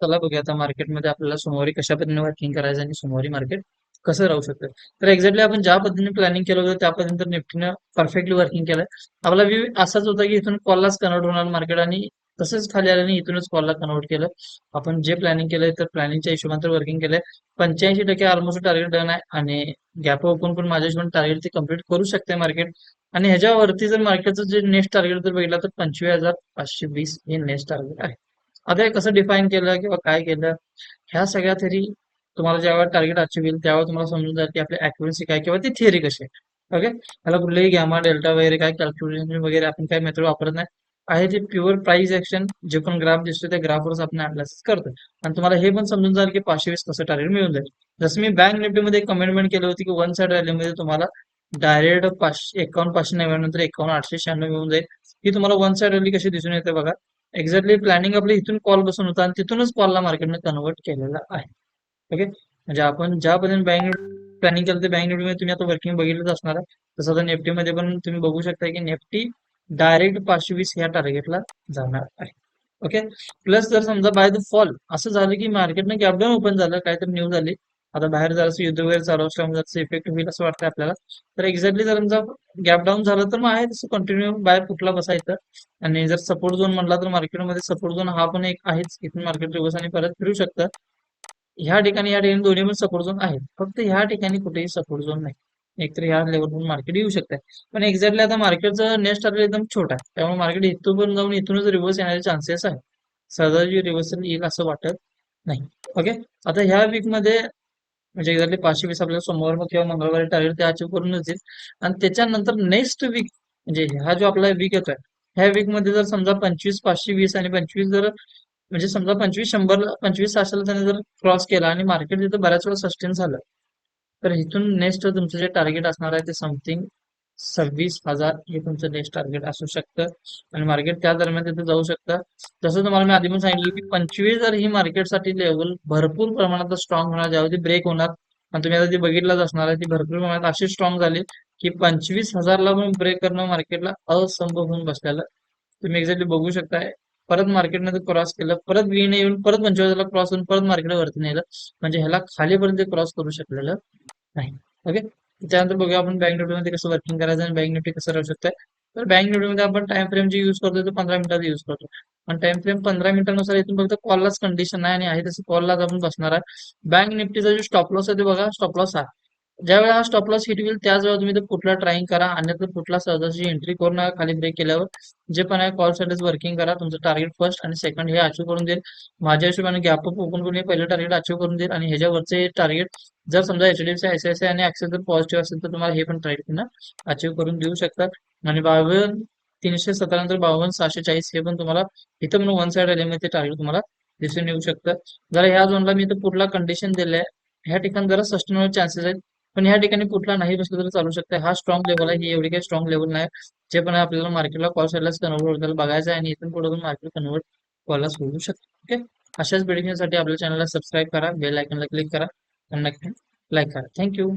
चला बघूया आता मार्केटमध्ये आपल्याला सोमवारी कशा पद्धतीने वर्किंग करायचं आणि सोमवारी मार्केट कसं राहू शकतं. तर एक्झॅक्टली आपण ज्या पद्धतीने प्लॅनिंग केलं होतं त्या पद्धतीने निफ्टीनं परफेक्टली वर्किंग केलं आपला व्ह्यू असाच होता की इथून कॉललाच कन्वर्ट होणार मार्केट आणि तसंच खाली आल्याने इथूनच कॉलला कन्वर्ट केलं. आपण जे प्लॅनिंग केलंय तर प्लॅनिंगच्या हिशोबाने तर वर्किंग केलंय. पंच्याऐंशी टक्के ऑलमोस्ट टार्गेट डन आहे आणि गॅप ओपन पण माझ्या हिशोबाने टार्गेट ते कंप्लीट करू शकते मार्केट आणि ह्याच्यावरती जर मार्केटचं जे नेक्स्ट टार्गेट जर बघितलं तर पंचवीस हजार पाचशे वीस हे नेक्स्ट टार्गेट आहे. आता हे कसं डिफाईन केलं किंवा काय केलं ह्या सगळ्या थेरी तुम्हाला ज्यावेळेला टार्गेट अचीव्ह होईल त्यावेळेला तुम्हाला समजून जाईल की आपली अॅक्युरन्सी काय किंवा ती थिअरी कशी आहे. ओके ह्याला कुठलेही गॅमा डेल्टा वगैरे काय कॅल्क्युलेशन वगैरे आपण काय मेथड वापरत नाही. आहे ते प्युअर प्राइस ऍक्शन जे पण ग्राफ दिसतो त्या ग्राफवरच आपण अनालिसिस करतो आणि तुम्हाला हे पण समजून जाईल की पाचशे वीस कसं टार्गेट मिळून जाईल. जसं मी बँक निफ्टीमध्ये कमेंटमेंट केली होती की वन साइड रॅलीमध्ये तुम्हाला डायरेक्ट पाचशे एकावन्न पाचशे नव्याण्णव नंतर एकावन्न आठशे शहाण्णव मिळून जाईल. ही तुम्हाला वन साइड रॅली कशी दिसून येते बघा. एक्झॅक्टली प्लॅनिंग आपलं इथून कॉल बसून होता आणि तिथूनच कॉलला मार्केटने कन्वर्ट केलेला आहे. ओके म्हणजे आपण ज्या पद्धतीने बँक प्लॅनिंग केलं ते बँक निफ्टीमध्ये तुम्ही आता वर्किंग बघितलंच असणार आहे. तसं आता निफ्टीमध्ये पण तुम्ही बघू शकता की निफ्टी डायरेक्ट पाचशे वीस ह्या टार्गेटला जाणार आहे. ओके प्लस जर समजा बाय द फॉल असं झालं की मार्केटनं गॅपडाऊन ओपन झालं काहीतरी न्यूज आली आता बाहेर जरासं युद्ध वगैरे चालू असल्यामुळे जरासं इफेक्ट होईल असं वाटतं आपल्याला. तर एक्झॅक्टली जर समजा गॅप डाऊन झालं तर मग आहे तसं कंटिन्यू बाहेर कुठला बसायचं आणि जर सपोर्ट झोन म्हणला तर मार्केटमध्ये सपोर्ट झोन हा पण एक आहेच. इथून मार्केट रिव्हर्स आणि परत फिरू शकतं. ह्या ठिकाणी या ठिकाणी दोन्ही पण सपोर्ट झोन आहेत. फक्त ह्या ठिकाणी कुठेही सपोर्ट झोन नाही. एकतर ह्या लेवलवरून मार्केट येऊ शकते पण एक्झॅक्टली आता मार्केटचं नेक्स्ट टार्गेट एकदम छोटा आहे. त्यामुळे मार्केट इथून पण जाऊन इथूनच रिव्हर्स येण्याचे चान्सेस आहे सहजासहजी रिव्हर्सल येईल असं वाटत नाही. ओके आता ह्या वीकमध्ये म्हणजे एक्झॅक्टली पाचशे वीस आपल्याला सोमवार किंवा मंगळवारी टार्गेट ते अचीव्ह करूनच येईल आणि त्याच्यानंतर नेक्स्ट वीक म्हणजे हा जो आपला वीक येतोय ह्या वीकमध्ये जर समजा पंचवीस पाचशे वीस आणि पंचवीस जर म्हणजे समजा पंचवीस शंभर पंचवीस सहाशेला त्याने जर क्रॉस केला आणि मार्केट तिथं बऱ्याच वेळा सस्टेन झालं तर इथून नेक्स्ट तुमचं जे टार्गेट असणार आहे ते समथिंग सव्वीस हजार हे तुमचं नेक्स्ट टार्गेट असू शकतं. आणि मार्केट त्या दरम्यान तिथे जाऊ शकतं. जसं तुम्हाला मी आधी पण सांगितलं की पंचवीस हजार ही मार्केटसाठी लेवल भरपूर प्रमाणात स्ट्रॉंग होणार ज्यावरती ब्रेक होणार. आणि तुम्ही आता ती बघितलंच असणार आहे ती भरपूर प्रमाणात अशी स्ट्रॉंग झाली की पंचवीस हजारला पण ब्रेक करणं मार्केटला असंभव होऊन बसलेलं. तुम्ही एक्झॅक्टली बघू शकताय. परत मार्केटमध्ये क्रॉस केलं परत ग्रीन येऊन परत पंचवीसला क्रॉस होऊन परत मार्केट वरती नेलं. म्हणजे ह्याला खालीपर्यंत क्रॉस करू शकलेलं नाही. ओके त्यानंतर बघूया आपण बँक निफ्टीमध्ये कसं वर्किंग करायचं आणि बँक निफ्टी कसं राहू शकतं तर बँक निफ्टीमध्ये आपण टाइम फ्रेम जे युज करतो तो पंधरा मिनिटाचा युज करतो. आणि टाइम फ्रेम पंधरा मिनिटानुसार इथून फक्त कॉललाच कंडिशन आहे आणि आहे तसं कॉललाच आपण बसणार आहे बँक निफ्टीचा जो स्टॉप लॉस आहे ते बघा स्टॉप लॉस आहे. ज्यावेळेला हा स्टॉप लॉस हिट होईल त्याच वेळेला तुम्ही तो पुटला ट्राईंग करा आणि कुठला पुटला सहजाची एंट्री करू नका खाली ब्रेक केल्यावर. जे पण आहे कॉल साठीच वर्किंग करा तुमचं टार्गेट फर्स्ट आणि सेकंड हे अचीव करून देईल. माझ्या हिशोबाने गॅप अप ओपन करून पहिलं टार्गेट अचीव करून देईल. आणि ह्याच्यावरचे टार्गेट जर समजा एचडीएफसी आयसीआयसी आणि ऍक्सेस जर पॉझिटिव्ह असेल तर तुम्हाला हे पण टार्गेट पुन्हा अचीव करून देऊ शकतात. आणि बावन्न तीनशे सतरा नंतर बावन्न सहाशे चाळीस हे पण तुम्हाला इथं म्हणून वन साइड आले ते टार्गेट तुम्हाला दिसून येऊ शकतं. जरा ह्या झोनला मी इथं पुढला कंडिशन दिलंय. ह्या ठिकाणी जरा सस्टेनेबल चान्सेस आहेत. पण या ठिकाणी कुठला नाही बसलं तरी चालू शकतं. हा स्ट्रॉंग लेवल आहे ही एवढी काही स्ट्रॉंग लेवल नाही. जे पण आपल्याला मार्केटला कॉल साईडलाच कन्वर्ट होईल बघायचं आहे आणि इथून पुढे मार्केट कन्वर्ट कॉललाच होऊ शकतो. ओके अशाच साठी आपल्या चॅनलला सबस्क्राईब करा बेल आयकनला क्लिक करा आणि नक्की लाईक करा. थँक्यू